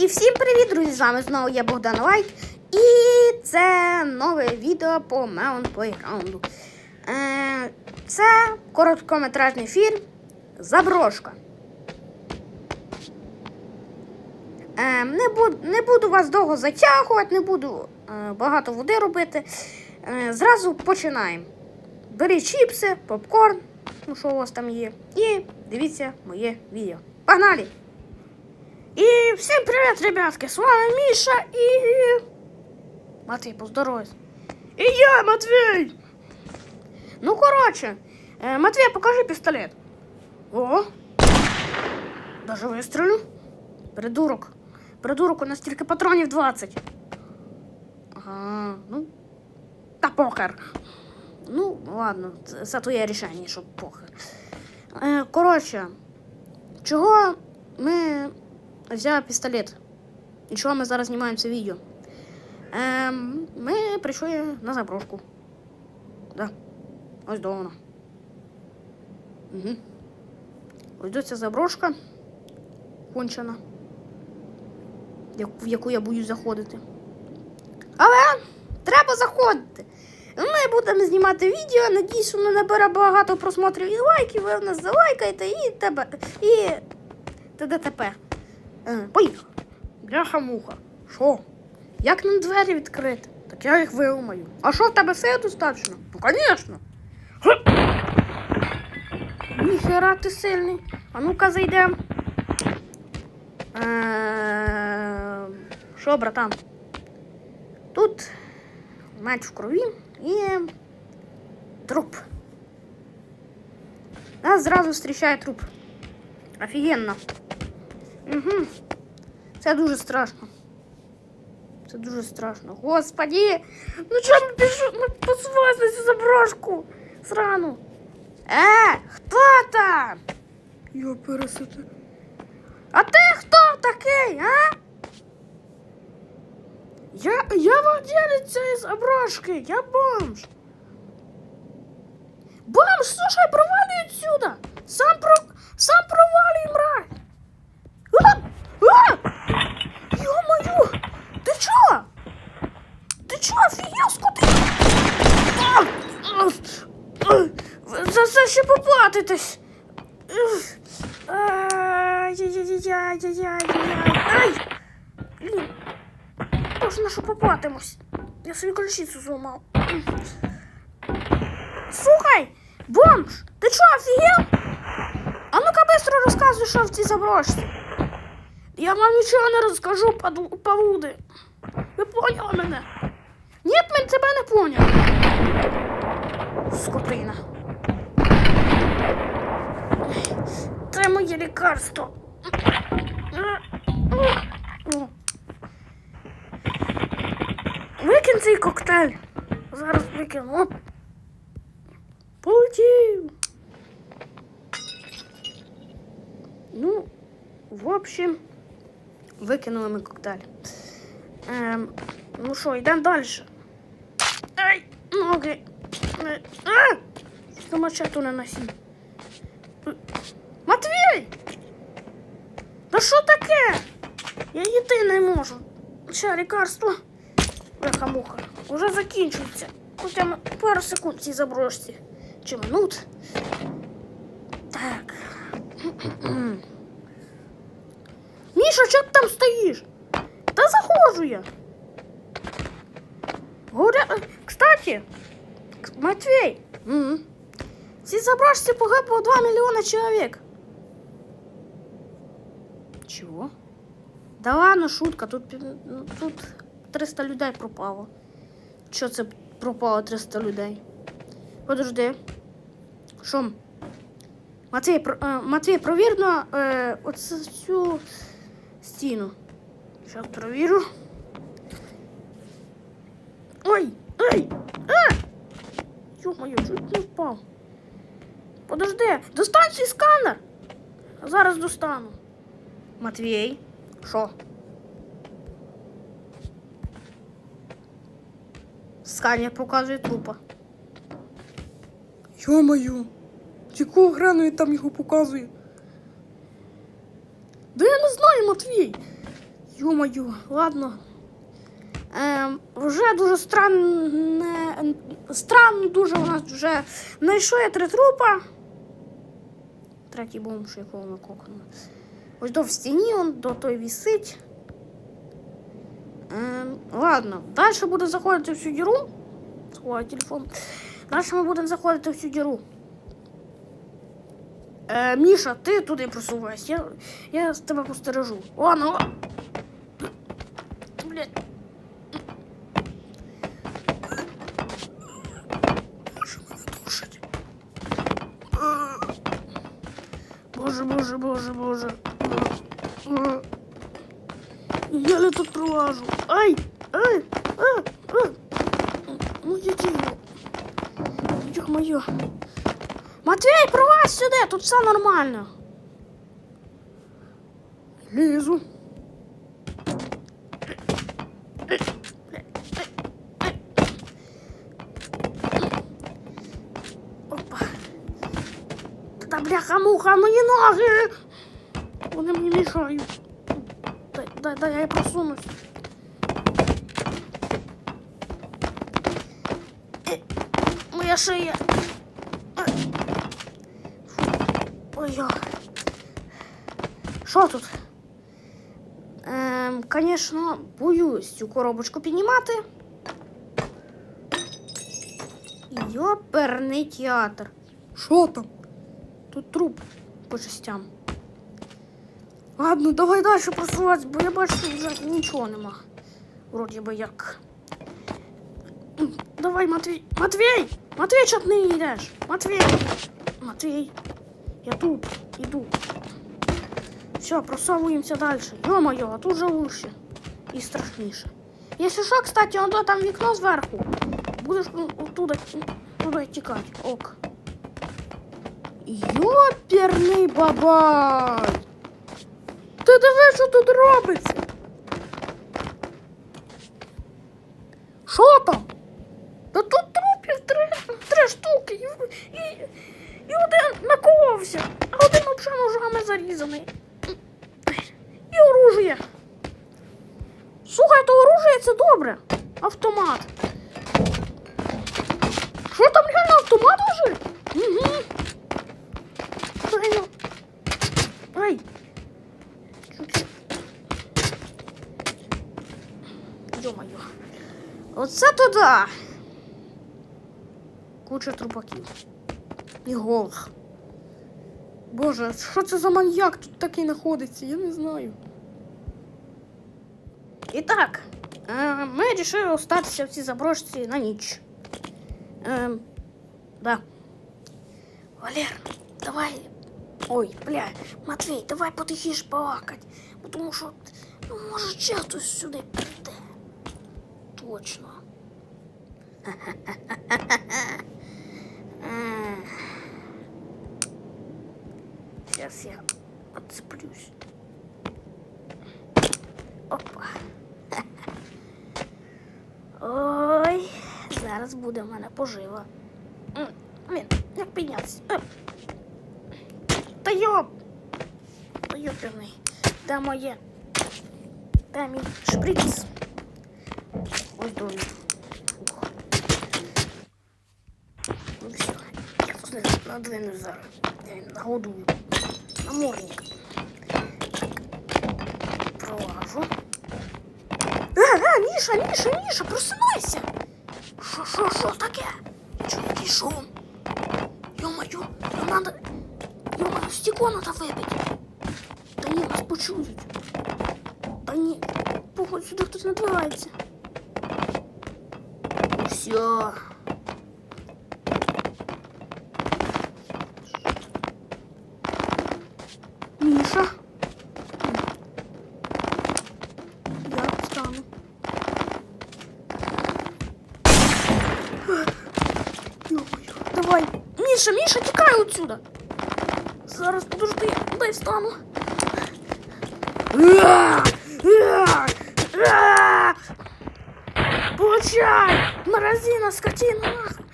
І всім привіт, друзі! З вами знову я Богдан Лайк. І це нове відео по Melon Playground. Е, це короткометражний фільм Заброшка. Е, не, буду, не буду вас довго затягувати, не буду е, багато води робити. Зразу починаємо. Беріть чіпси, попкорн, ну що у вас там є, і дивіться моє відео. Погнали! І всім привіт, ребятки! З вами Міша і. Матвій, поздоровайся. І я, Матвій! Ну, коротше, е, Матвій, покажи пістолет. О! Даже вистрілю. Придурок. Придурок, у нас тільки патронів 20. Ага, ну. Та похер. Ну, ладно, це, це твоє рішення, що похер. Е, коротше, чого ми взяв пістолет. І чого ми зараз знімаємо це відео? Ем, ми прийшли на заброшку. Да. Ось до вона. Угу. Ось до ця заброшка. Кончена. В яку я боюсь заходити. Але треба заходити. Ми будемо знімати відео. Надіюсь, воно набере багато просмотрів і лайків. Ви нас залайкаєте і тебе. І т.д. Е, Поїхали. Бляха-муха. Що? Як нам двері відкрити? Так я їх виламаю. А що в тебе все достатньо? Ну, звісно. Ніхера ти сильний. А ну-ка зайдем. Е, Що, братан? Тут меч в крові і труп. Нас зразу зустрічає труп. Офігенно. Угу. Це дуже страшно. Це дуже страшно. Господи! Ну чому ми пішу? Ми посувалися на цю заброшку? Срану. Е, хто там? Я пересити. А ти хто такий, а? Я, я владелец цієї заброшки, я бомж. Бомж, слушай, провалюй отсюда! Сам про... Сам провалюй, мразь! Ты чё, офигел, скоти? А! А! А! Ви За це ще поплатитесь. Ух. Ай-яй-яй-яй-яй-яй-яй. Ай! Блін. Тож на що поплатимось? Я собі ключицю зламав. Слухай, бомж, ти чо, офігел? А ну-ка быстро розказуй, що в цій заброшці. Я вам нічого не розкажу, паду- павуди. Ви поняли мене? Ні, ми тебе не поняли. Скотина. Це моє лікарство. Викинь цей коктейль. Зараз викину. Полетів. Ну, в общем, викинули ми коктейль. Ем, ну що, йдемо далі. Е, А! Не носі. Матвій! Та що таке? Я йти не можу. Ще лікарство. Бляха-муха. Уже закінчується. Хоча пару секунд цій заброшці. Чи минут. Так. Міша, чого ти там стоїш? Та заходжу я. Говоря... Кстати, Матвей, цій заброшці погибло 2 мільйони чоловік. Чого? Да ладно, шутка, тут, ну, тут 300 людей пропало. Що це пропало 300 людей? Подожди. Що? Матвій, про, е, Матвій, провір на е, оцю цю стіну. Зараз провірю. Ой! Ой! А! Ё-моё, чуть не впав. Подожди, достань свій сканер. Зараз достану. Матвій, що? Сканер показує трупа. Йо-моє, якого хрену він там його показує? Да я не знаю, Матвій. Ё-моё, ладно. Ем, вже дуже странне. Странно дуже у нас вже знайшли три трупа. Третій бомж, якого ми кокнули. Ось до в стіні он до той вісить. Ем, ладно, далі буде заходити в цю діру. Сховаю телефон. Далі ми будемо заходити в цю діру. Е, Міша, ти туди просувайся. Я, я з тебе постережу. О, ну. тут все нормально. Лізу. Опа. Та бляха-муха, мої ноги. Вони мені мішають. Дай, дай, дай, я просунусь. Е, Моя шия. Ой-ой. Тут? Ем, конечно, боюсь цю коробочку піднімати. Йоперний театр. Що там? Тут труп по частям. Ладно, давай далі просуватися, бо я бачу, що вже нічого нема. Вроді би як. Давай, Матвій. Матвій! Матвій, чого ти не йдеш? Матвій! Матвій! Я тут, іду. Все, просовуємося далі. Йо-моє, а тут же лучше. І страшніше. Якщо що, кстати, он то там вікно зверху. Будеш ну, оттуда, туди тікати. Ок. Йоперний бабай! Ти диви, що тут робиться? Що там? Та тут трупів три, три штуки і, і, і один наколовся, а один взагалі ножами зарізаний. І оружие. Слухай, то оружие це добре. Автомат. Що там реально автомат уже? Угу. Ну. Ай. Ё-моё. Оце то. Куча трупаків. І голих. Боже, що це за маньяк тут такий знаходиться? Я не знаю. І так, е, ми вирішили остатися в цій заброшці на ніч. Е, да. Валер, давай. Ой, бля, Матвій, давай потихіше балакать. бо Тому що, ну, може, ще хтось сюди прийде. Точно. Сейчас я отцеплюсь. Опа. Ой, зараз буде в мене пожива. Блін, як піднятися? Е. Та йоп! Та йоперний. Де моє? Де мій шприц? Ось до він. Ну все, я тут не надвину зараз. Я нагодую. Намордник. Так. Пролажу. А, а, Міша, Міша, Міша, просинайся! Що, що, що таке? Я чую якийсь шум. Йо-моє, нам надо... Йо-моє, стекло надо вибити. Та ні, нас почують. Та ні, походу сюди хтось надвигається. Ну все. Отсюда. Зараз подожди, дай встану. Получай! Морозина, скотина, нахуй!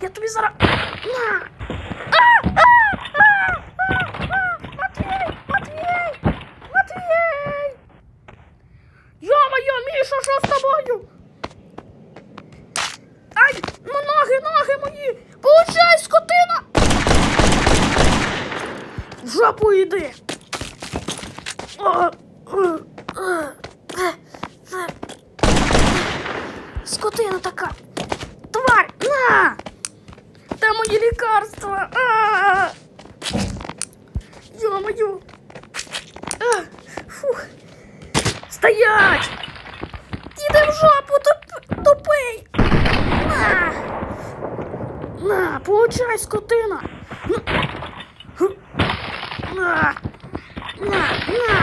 Я тобі зараз... На! А! А! А! А! А! Матвій! Матвій! Матвій! тобою? Ай, ну ноги, ноги мої! Получай, скотина! В жопу йди! Скотина така! Тварь! На! Де мої лікарства? Йо-моє! Фух! Стоять! Іди в жопу, туп- тупий! На! На, получай, скотина! Ну. Гу. На! На! На!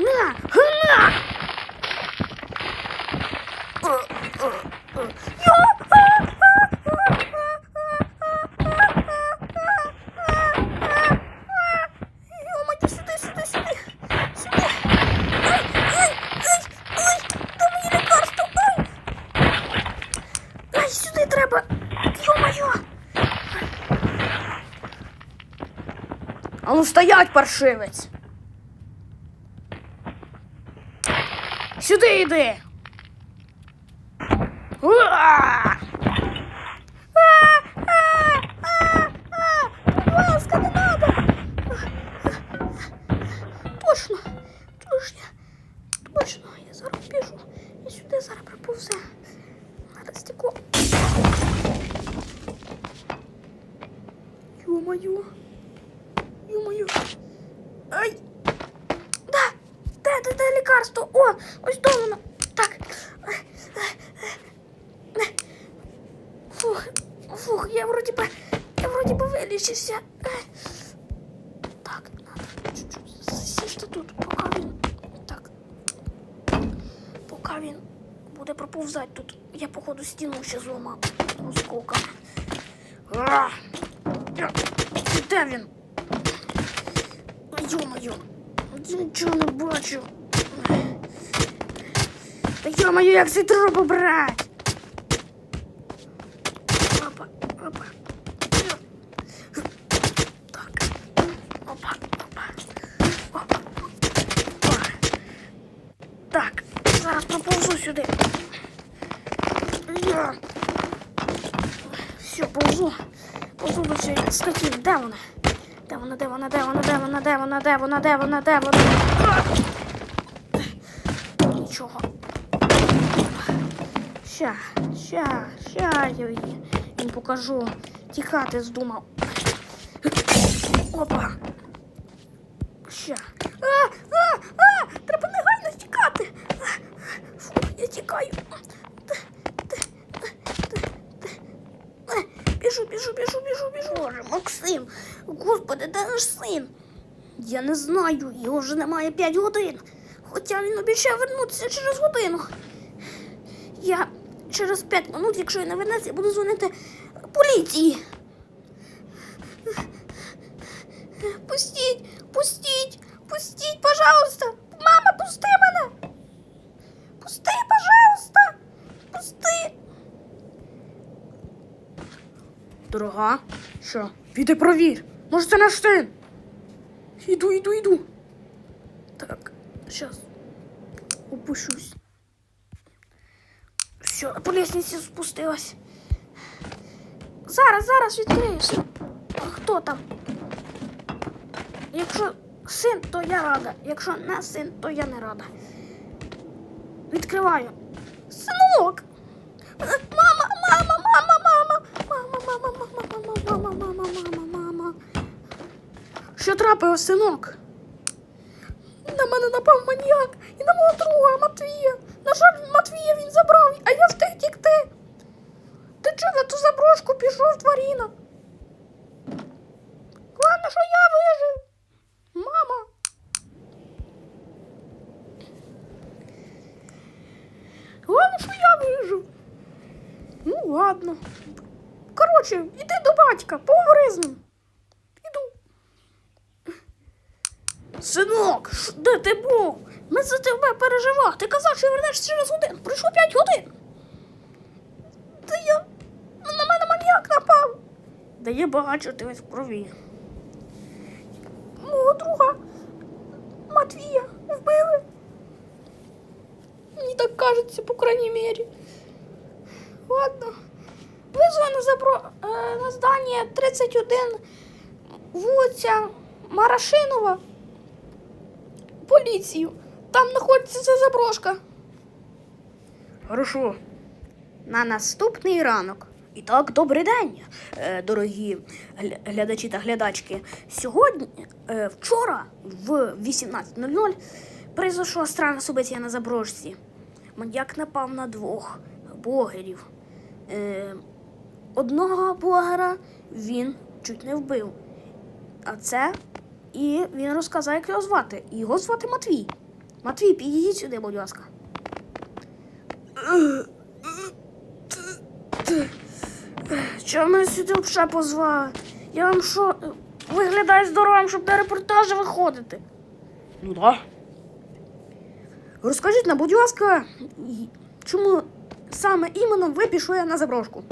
На! Гу, На! О, о, о. Йо! А, стоять, паршивець! Сюди йди! Уа! А, а, а, а! Ласка, не надо! Точно, походу, стіну ще зламав осколками. А! Я- Де він? Йо-моє, я нічого не бачу. Та йо-моє, як цей труп обрати? Опа, опа. Йо. Так. Опа, опа. Опа. Опа. Так, зараз проповзу сюди. Йо. Повзу. Повзу до. Де вона? Де вона, де вона, де вона, де вона, де вона, де вона, де вона, де вона? Нічого. Ща, ща, ща я їм покажу. Тікати здумав. Опа. Ща. А, а, а, треба негайно тікати. Фу, я тікаю. Де, де, де, де, де? Е, Біжу, біжу, біжу, біжу. Боже, Максим, господи, де наш син? Я не знаю, його вже немає 5 годин. Хоча він обіцяв вернутися через годину. Я через 5 минут, якщо я не вернеться, буду дзвонити поліції. Пустіть, пустіть, пустіть, пожалуйста. Мама. Пусти, пожалуйста. Пусти. Дорога, що? Піди провір. Може, це наш син. Іду, іду, іду. Так, зараз опущусь. Все, по лестниці спустилась. Зараз, зараз відкриєш. А хто там? Якщо син, то я рада. Якщо не син, то я не рада. Відкриваю. Що трапилось, синок? На мене напав маніяк і на мого друга Матвія. На жаль, Матвія він забрав, а я встиг тікти. Ти чого на ту заброшку пішов, тваріна? Главное, що я вижив. Мама. Главное, що я вижив. Ну, ладно. Коротше, іди до батька, поговори з ним. Іду. Синок, де ти був? Ми за тебе переживали. Ти казав, що вернешся через годину. Пройшло 5 годин. Та я. На мене маніяк напав. Да я бачу, ти весь в крові. Мого друга Матвія вбили. Мені так кажеться, по крайній мірі. Ладно. Визвано забро... е, на здання 31 вулиця Марашинова. Поліцію. Там знаходиться ця заброшка. Хорошо. На наступний ранок. І так, добрий день, е, дорогі глядачі та глядачки. Сьогодні, е, вчора, в 18.00, произошло странне событие на заброшці. Маньяк напав на двох блогерів. Е, одного блогера він чуть не вбив. А це і він розказав, як його звати. Його звати Матвій. Матвій, підійдіть сюди, будь ласка. Чого мене сюди взагалі позвали? Я вам що, виглядаю здоровим, щоб на репортажі виходити? Ну да. Розкажіть нам, будь ласка, чому саме іменно ви пішли на заброшку?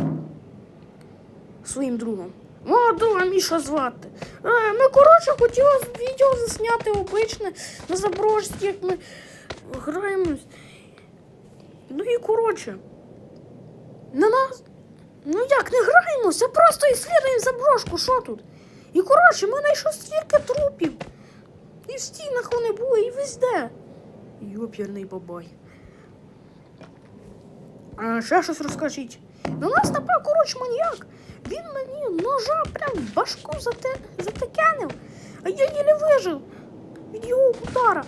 Своїм другом. Мого друга Міша звати. Е, ми, коротше, хотіли відео засняти обичне на заброшці, як ми граємось. Ну і коротше. На нас. Ну як не граємося, просто іслідуємо заброшку, що тут? І коротше, ми знайшли стільки трупів. І в стінах вони були, і везде. Йопірний бабай. А ще щось розкажіть. На нас напав, коротше, маніяк. Він мені ножа прям в башку зате... затекенив, а я їлі вижив від його удара.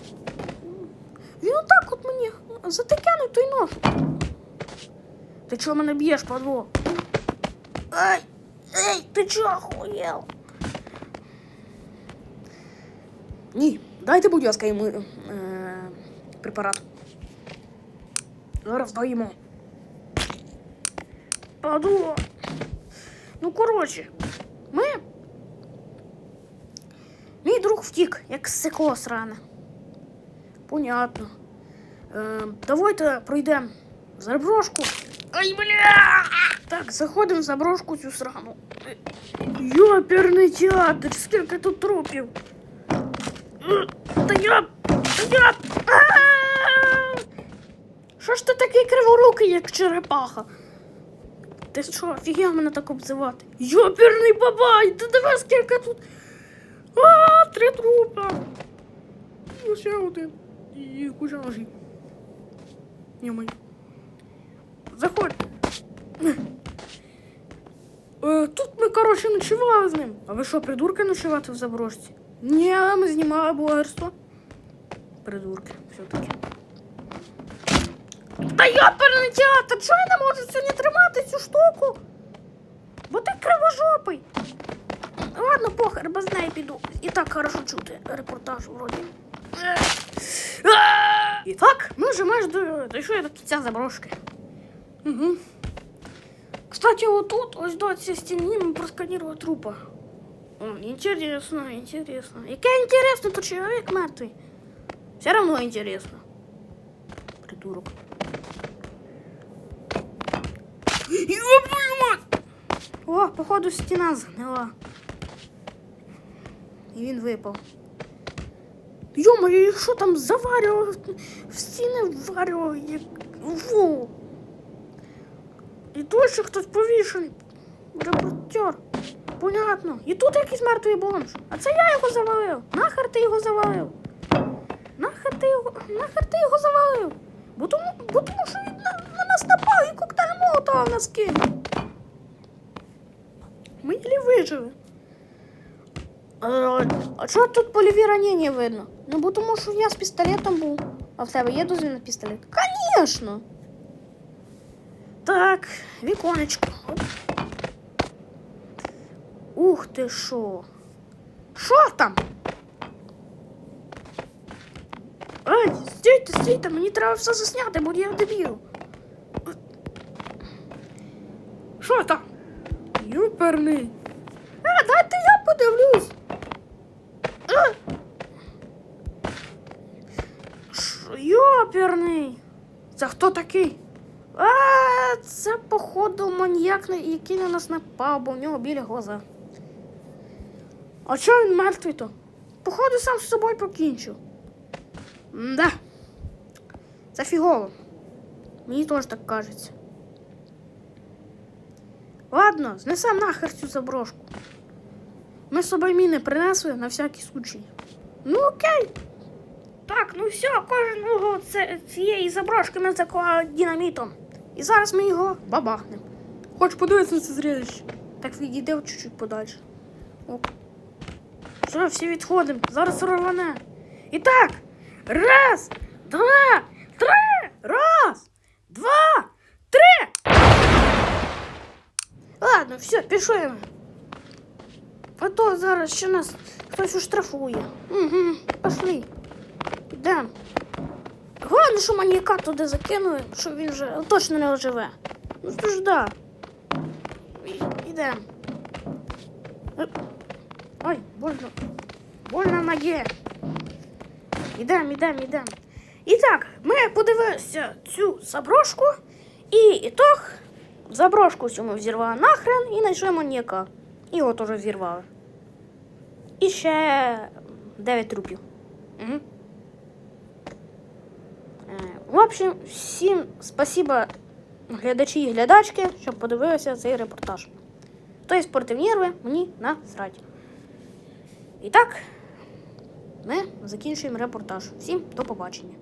Він отак от мені затекенив той нож. Ти чого мене б'єш, падло? Ай! Ей, ти чого охуєл? Ні, дайте, будь ласка, йому е, препарат. Зараз даємо. Падло. Ну, коротше, ми. Мій друг втік, як сикло сране. Понятно. Е, давайте пройдемо заброшку. Ай, бля! Так, заходимо в заброшку цю срану. Йоперний театр, скільки тут трупів. Та я. Та я. Що ж ти такий криворукий, як черепаха? Ти що, офігел мене так обзивати? Йоперний бабай! Ти диви, скільки тут. А, три трупа. І ще один. І куча ножів. Йомай. Заходь. Е, тут ми, коротше, ночували з ним. А ви що, придурки ночувати в заброшці? Ні, ми знімали блогерство. Придурки, все-таки. Та йоперний театр, чого я не можу сьогодні тримати цю штуку? Бо ти кривожопий. Ладно, похер, без неї піду. І так хорошо чути репортаж вроді. І так, ми вже майже до- дійшли до кінця заброшки. Угу. Кстати, вот тут, ось до цієї стіни, ми просканували трупа. О, интересно, интересно. Яке интересно, то чоловік мертвий. Все равно интересно. Придурок. О, походу стіна згнила. І він випав. Йо-моє, що там заварював? В стіни вварював, як ву. І тут хтось повішений. Репортер. Понятно. І тут якийсь мертвий бомж. А це я його завалив. Нахер ти його завалив? Нахер ти його, нахер ти його завалив? Бо тому, бо тому що він на, на нас напав і молотова нас кинув. Ми єлі вижили. А, а чого тут польові ранення видно? Ну, бо тому що я з пістолетом був. А в тебе є дозвіл на пістолет? Звісно. Так, віконечко. Ух ти що? Що там? Ай, стійте, стійте, мені треба все засняти, бо я дебіл. Що там? Юперний. А, дайте я подивлюсь. А! Йоперний. Це хто такий? А, це, походу, маньяк, який на нас напав, бо в нього білі глаза. А чого він мертвий то? Походу, сам з собою покінчив. Да. Це фігово. Мені теж так кажеться. Ладно, знесем нахер цю заброшку. Ми з собою міни принесли на всякий случай. Ну окей. Так, ну все, кожного це, цієї заброшки ми заклали динамітом. І зараз ми його бабахнемо. Хоч подивитися на це зрелище. Так відійде чуть-чуть подальше. Оп. Все, всі відходимо. Зараз рване. І так. Раз, два, три. Раз, два, три. Ладно, все, пішли. А то зараз ще нас хтось уштрафує. Угу, пішли. Йдемо. Головне, що маньяка туди закинули, щоб він вже точно не оживе. Ну що ж да. І- Е, Ой, больно. Больно ноге. Ідемо, ідемо, ідемо. І так, ми подивилися цю заброшку, і ітог заброшку цю ми взірвали нахрен і знайшли маньяка. І його теж взірвали. І ще 9 трупів. Угу. В общем, всім спасибо глядачі і глядачки, що подивилися цей репортаж. Хто є спортивні нерви, мені насрать. І так, ми закінчуємо репортаж. Всім до побачення.